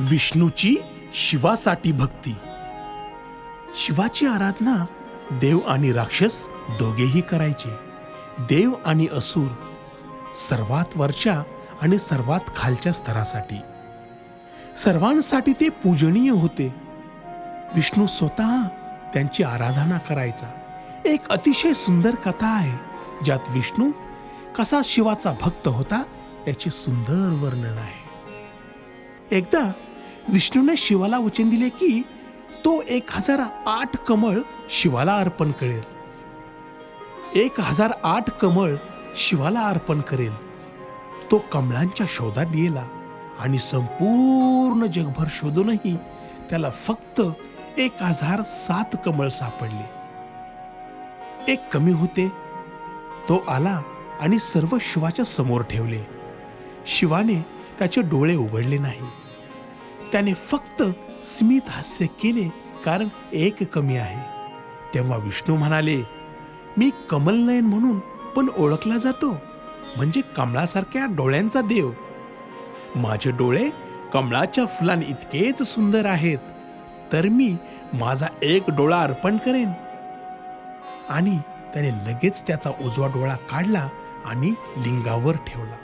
विष्णूची शिवासाठी भक्ती. शिवाची आराधना देव आणि राक्षस दोघेही करायचे. देव आणि असुर सर्वात वरच्या आणि सर्वात खालच्या स्तरासाठी. सर्वांसाठी ते पूजनीय होते. विष्णू स्वतः त्यांची आराधना करायचा. एक अतिशय सुंदर कथा आहे ज्यात विष्णू कसा शिवाचा भक्त होता याचे सुंदर वर्णन आहे. एकदा विष्णूने शिवाला वचन दिले की तो एक हजार आठ कमळ शिवाला अर्पण करेल. एक हजार आठ कमळ शिवाला अर्पण करेल. तो कमळांच्या शोधात गेला आणि संपूर्ण जगभर शोधूनही त्याला फक्त एक हजार सात कमळ सापडले. एक कमी होते तो आला आणि सर्व शिवाच्या समोर ठेवले. शिवाने त्याचे डोळे उघडले नाही. त्याने फक्त स्मित हास्य केले कारण एक कमी आहे. तेव्हा विष्णू म्हणाले मी कमलनयन म्हणून पण ओळखला जातो म्हणजे कमळासारख्या डोळ्यांचा देव. माझे डोळे कमळाच्या फुलां इतकेच सुंदर आहेत तर मी माझा एक डोळा अर्पण करेन. आणि त्याने लगेच त्याचा उजवा डोळा काढला आणि लिंगावर ठेवला.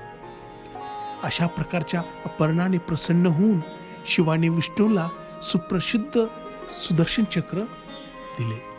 अशा प्रकारच्या अपर्णाने प्रसन्न होऊन शिवाने विष्णूला सुप्रसिद्ध सुदर्शन चक्र दिले.